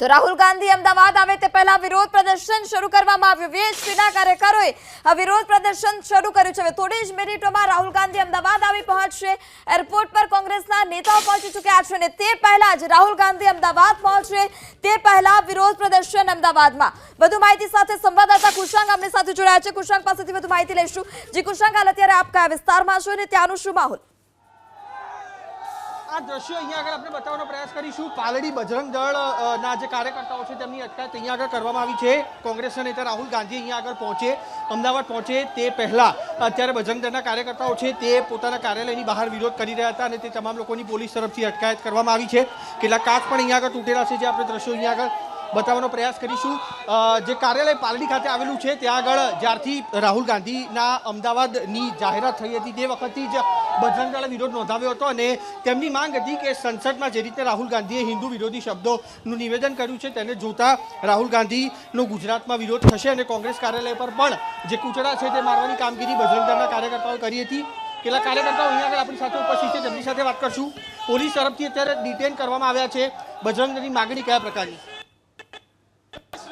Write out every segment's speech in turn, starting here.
તો રાહુલ ગાંધી અમદાવાદ આવે તે પહેલા વિરોધ પ્રદર્શન શરૂ કરવામાં આવ્યું. વીએચપીના કાર્યકરોએ આ વિરોધ પ્રદર્શન શરૂ કર્યું છે. હવે થોડી જ મિનિટોમાં રાહુલ ગાંધી અમદાવાદ આવી પહોંચશે. એરપોર્ટ પર કોંગ્રેસના નેતાઓ પહોંચી ચૂક્યા છે અને તે પહેલા જ રાહુલ ગાંધી અમદાવાદ પહોંચશે. તે પહેલા વિરોધ પ્રદર્શન અમદાવાદમાં. વધુ માહિતી સાથે સંવાદદાતા કુશાંગ અમને સાથે જોડાયા છે. કુશાંગ પાસેથી વધુ માહિતી લઈશું. જી કુશાંગ, હાલ અત્યારે આપ કયા વિસ્તારમાં છો અને ત્યાંનું શું માહોલ? આ દ્રશ્યો અહીંયા આગળ આપણે બતાવવાનો પ્રયાસ કરીશું. પાલડી બજરંગ દળ ના જે કાર્યકર્તાઓ છે, તેમની અટકાયત અહીંયા આગળ કરવામાં આવી છે. કોંગ્રેસના નેતા રાહુલ ગાંધી અહીંયા આગળ પહોંચે, અમદાવાદ પહોંચે તે પહેલાં. અત્યારે બજરંગ દળના કાર્યકર્તાઓ છે, તે પોતાના કાર્યાલયની બહાર વિરોધ કરી રહ્યા હતા અને તે તમામ લોકોની પોલીસ તરફથી અટકાયત કરવામાં આવી છે. કેટલાક કાચ પણ અહીંયા આગળ તૂટેલા છે, જે આપણે દ્રશ્યો અહીંયા આગળ બતાવવાનો પ્રયાસ કરીશું. જે કાર્યાલય પાલડી ખાતે આવેલું છે, ત્યાં આગળ જ્યારથી રાહુલ ગાંધીના અમદાવાદની જાહેરાત થઈ હતી, તે વખતથી જ બજરંગદળે વિરોધ નોંધાવ્યો હતો અને તેમની માંગ હતી કે સંસદમાં જે રીતે રાહુલ ગાંધીએ હિન્દુ વિરોધી શબ્દોનું નિવેદન કર્યું છે, તેને જોતા રાહુલ ગાંધીનો ગુજરાતમાં વિરોધ થશે અને કોંગ્રેસ કાર્યાલય પર પણ જે કૂચડા છે તે મારવાની કામગીરી બજરંગદળના કાર્યકર્તાઓએ કરી હતી. કેટલાક કાર્યકર્તાઓ અહીંયા આગળ આપણી સાથે ઉપસ્થિત છે, તેમની સાથે વાત કરશું. પોલીસ તરફથી અત્યારે ડિટેન કરવામાં આવ્યા છે. બજરંગની માગણી કયા પ્રકારની?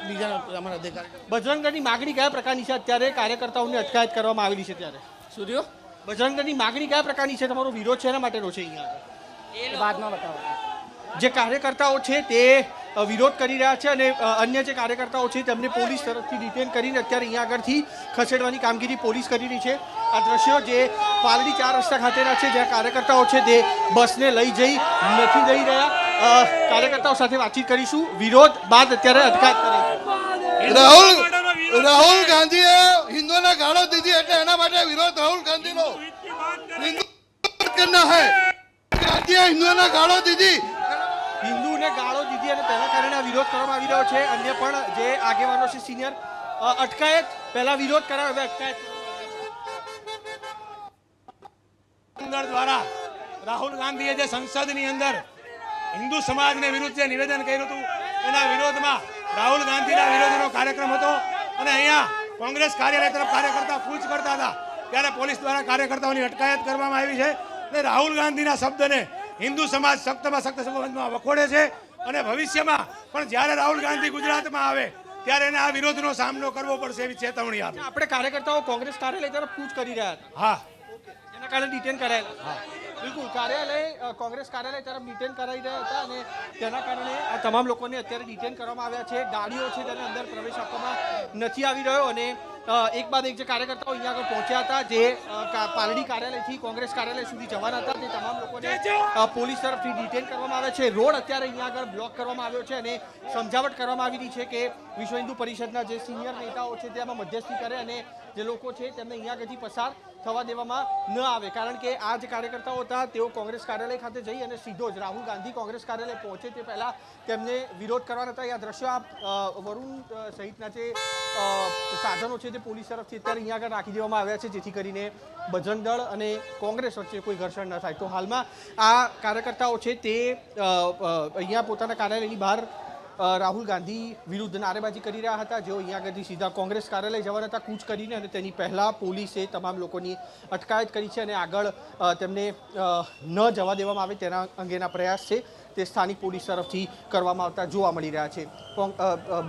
બીજા અમારા અધિકારી. બજરંગ દળની માગણી કયા પ્રકારની છે? અત્યારે કાર્યકર્તાઓની અટકાયત કરવામાં આવેલી છે ત્યારે. સુધીઓ બજરંગ દળની માગણી કયા પ્રકારની છે? તમારો વિરોધ છે એના માટેનો છે અહીંયા એ બાદમાં બતાવો. જે કાર્યકર્તાઓ છે તે વિરોધ કરી રહ્યા છે અને અન્ય જે કાર્યકર્તાઓ છે તેમને પોલીસ તરફથી ડિટેન કરીને અત્યારે અહીંયા આગળથી ખસેડવાની કામગીરી પોલીસ કરી રહી છે. આ દ્રશ્યો જે પાલડી ચાર રસ્તા ખાતેના છે જ્યાં કાર્યકર્તાઓ છે તે બસને લઈ જઈ નથી જઈ રહ્યા. કાર્યકર્તાઓ સાથે વાતચીત કરીશું. વિરોધ બાદ અત્યારે અટકાયત કરી રાહુલ રાહુલ ગાંધીએ હિન્દુઓને ગાળો દીધી એટલે એના માટે વિરોધ રાહુલ ગાંધીનો. હિન્દુ કરના હૈ. ગાંધીએ હિન્દુઓને ગાળો દીધી. હિન્દુને ગાળો દીધી અને તેના કારણે આ વિરોધ કરવામાં આવી રહ્યો છે. અન્ય પણ જે આગેવાનો છે સિનિયર અટકાયત. પહેલા વિરોધ કરાયો હવે અટકાયત. અંદર દ્વારા રાહુલ ગાંધીએ જે સંસદની અંદર હિન્દુ સમાજને વિરુદ્ધ જે નિવેદન કર્યું હતું એના વિરોધમાં રાહુલ ગાંધીના વિરોધનો કાર્યક્રમ હતો અને અહીંયા કોંગ્રેસ કાર્યાલય તરફ કાર્યકર્તા કૂચ કરતા હતા. ત્યારે પોલીસ દ્વારા કાર્યકર્તાઓની અટકાયત કરવામાં આવી છે અને રાહુલ ગાંધીના શબ્દને હિન્દુ સમાજ સખ્તમાં સખ્ત સંબંધમાં વખોડે છે અને ભવિષ્યમાં પણ જ્યારે રાહુલ ગાંધી ગુજરાતમાં આવે ત્યારે એને આ વિરોધનો સામનો કરવો પડશે એવી ચેતવણી આપે. આપણે કાર્યકર્તાઓ કોંગ્રેસ કાર્યાલય તરફ કૂચ કરી રહ્યા હતા. હા. એના કારણે ડિટેન કરાયેલા. બિલકુલ, કાર્યાલય કોંગ્રેસ કાર્યાલય તરફ ડિટેન કરાઈ રહ્યા હતા અને તેના કારણે આ તમામ લોકોને અત્યારે ડિટેન કરવામાં આવ્યા છે. ગાડીઓ છે તેને અંદર પ્રવેશ આપવામાં નથી આવી રહ્યો અને એક બાદ એક જે કાર્યકર્તાઓ અહીંયા આગળ પહોંચ્યા હતા જે પાલડી કાર્યાલયથી કોંગ્રેસ કાર્યાલય સુધી જવાના હતા તે તમામ લોકોને પોલીસ તરફથી ડિટેન કરવામાં આવે છે. રોડ અત્યારે અહીંયા આગળ બ્લોક કરવામાં આવ્યો છે અને સમજાવટ કરવામાં આવી રહી છે કે વિશ્વ હિન્દુ પરિષદના જે સિનિયર નેતાઓ છે તેમાં મધ્યસ્થી કરે અને જે લોકો છે તેમને અહીંયા આગળથી પસાર થવા દેવામાં ન આવે. કારણ કે આ જે કાર્યકર્તાઓ હતા તેઓ કોંગ્રેસ કાર્યાલય ખાતે જઈ અને સીધો જ રાહુલ ગાંધી કોંગ્રેસ કાર્યાલય પહોંચે તે પહેલાં તેમને વિરોધ કરવાના હતા. આ દ્રશ્યો આપ વરુણ સહિતના જે સાધનો છે તે પોલીસ તરફથી અત્યારે અહીંયા આગળ રાખી દેવામાં આવ્યા છે, જેથી કરીને બજરંગ દળ અને કોંગ્રેસ વચ્ચે કોઈ ઘર્ષણ ન થાય. તો હાલમાં આ કાર્યકર્તાઓ છે તે અહીંયા પોતાના કાર્યાલયની બહાર રાહુલ ગાંધી વિરુદ્ધ નારેબાજી કરી રહ્યા હતા. જેઓ અહીંયા આગળથી સીધા કોંગ્રેસ કાર્યાલય જવાના હતા કૂચ કરીને અને તેની પહેલાં પોલીસે તમામ લોકોની અટકાયત કરી છે અને આગળ તેમને ન જવા દેવામાં આવે તેના અંગેના પ્રયાસ છે તે સ્થાનિક પોલીસ તરફથી કરવામાં આવતા જોવા મળી રહ્યા છે.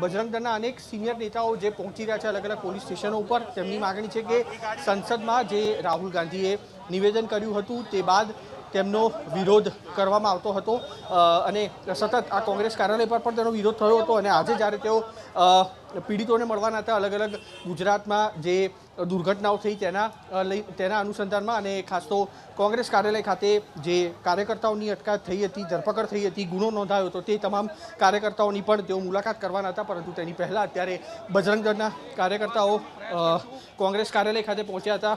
બજરંગ દળના અનેક સિનિયર નેતાઓ જે પહોંચી રહ્યા છે અલગ અલગ પોલીસ સ્ટેશનો ઉપર, તેમની માગણી છે કે સંસદમાં જે રાહુલ ગાંધીએ નિવેદન કર્યું હતું તે બાદ તેમનો વિરોધ કરવામાં આવતો હતો. અને સતત આ કોંગ્રેસ કાર્યાલય પર પણ તેનો વિરોધ થયો હતો અને આજે જ્યારે તેઓ પીડિતોને મળવાના હતા અલગ અલગ ગુજરાતમાં જે દુર્ઘટનાઓ થઈ તેના લઈ, તેના અનુસંધાનમાં અને ખાસ તો કોંગ્રેસ કાર્યાલય ખાતે જે કાર્યકર્તાઓની અટકાયત થઈ હતી, ધરપકડ થઈ હતી, ગુનો નોંધાયો હતો તે તમામ કાર્યકર્તાઓની પણ તેઓ મુલાકાત કરવાના હતા. પરંતુ તેની પહેલાં અત્યારે બજરંગ કાર્યકર્તાઓ કોંગ્રેસ કાર્યાલય ખાતે પહોંચ્યા હતા.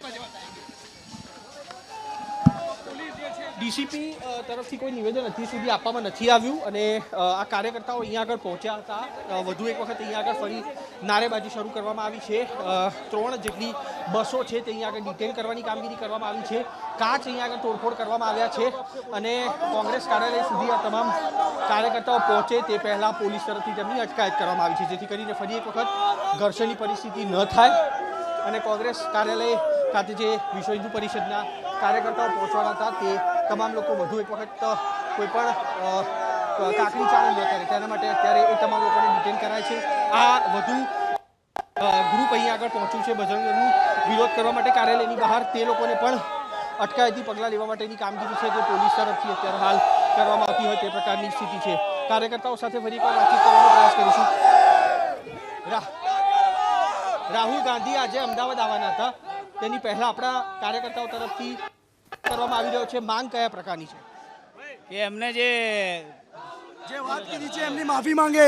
ડીસીપી તરફથી કોઈ નિવેદન હજી સુધી આપવામાં નથી આવ્યું અને આ કાર્યકર્તાઓ અહીંયા આગળ પહોંચ્યા હતા. વધુ એક વખત અહીંયા આગળ ફરી નારેબાજી શરૂ કરવામાં આવી છે. ત્રણ જેટલી બસો છે તે અહીંયા આગળ ડિટેલ કરવાની કામગીરી કરવામાં આવી છે. કાચ અહીંયા આગળ તોડફોડ કરવામાં આવ્યા છે અને કોંગ્રેસ કાર્યાલય સુધી આ તમામ કાર્યકર્તાઓ પહોંચે તે પહેલાં પોલીસ તરફથી તેમની અટકાયત કરવામાં આવી છે. જેથી કરીને ફરી એક વખત ઘર્ષણની પરિસ્થિતિ ન થાય અને કોંગ્રેસ કાર્યાલય ખાતે જે વિશ્વ હિન્દુ પરિષદના કાર્યકર્તાઓ પહોંચવાના હતા તે તમામ લોકો વધુ એક વખત કોઈ પણ કાકડી ચાલુ ન કરે. તેના માટે અત્યારે એ તમામ લોકોને ડિટેન કરાય છે. આ વધુ ગ્રુપ અહીંયા આગળ પહોંચ્યું છે. બજરંગનું વિરોધ કરવા માટે કાર્યાલયની બહાર તે લોકોને પણ અટકાયતી પગલાં લેવા માટેની કામગીરી છે જે પોલીસ તરફથી અત્યારે હાલ કરવામાં આવતી હોય તે પ્રકારની સ્થિતિ છે. કાર્યકર્તાઓ સાથે ફરી એકવાર વાતચીત કરવાનો પ્રયાસ કરીશું. રાહુલ ગાંધી આજે અમદાવાદ આવવાના હતા. તેની પહેલાં આપણા કાર્યકર્તાઓ તરફથી કરવામાં આવી રહ્યો છે? માંગ કયા પ્રકારની છે? કે એમને જે જે વાત કરી છે એમની માફી માંગે.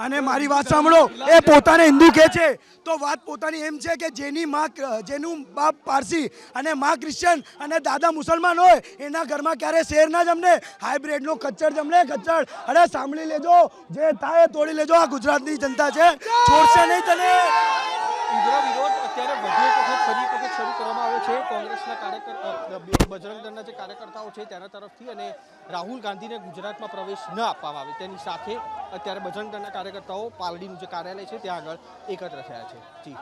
અને મારી વાત સાંભળો એ પોતાને હિન્દુ કહે છે. તો વાત પોતાની એમ છે કે જેની માં જેનું બાપ પારસી અને માં ક્રિશ્ચન અને દાદા મુસલમાન હોય એના ઘરમાં ક્યારે શેર ના જમને હાઇબ્રિડનો કચ્ચર જમણે કચ્છડ અરે સાંભળી લેજો. જે થાય એ તોડી લેજો. આ ગુજરાતની જનતા છે. છોડશે નહીં તને. ઉગ્ર વિરોધ અત્યારે વધુ એક વખત ફરી એક વખત શરૂ કરવામાં આવ્યો છે. કોંગ્રેસના કાર્યકર બજરંગ દળના જે કાર્યકર્તાઓ છે તેના તરફથી અને રાહુલ ગાંધીને ગુજરાતમાં પ્રવેશ ન આપવામાં આવે. તેની સાથે અત્યારે બજરંગ દળના કાર્યકર્તાઓ પાલડીનું જે કાર્યાલય છે, ત્યાં આગળ એકત્ર થયા છે. જી.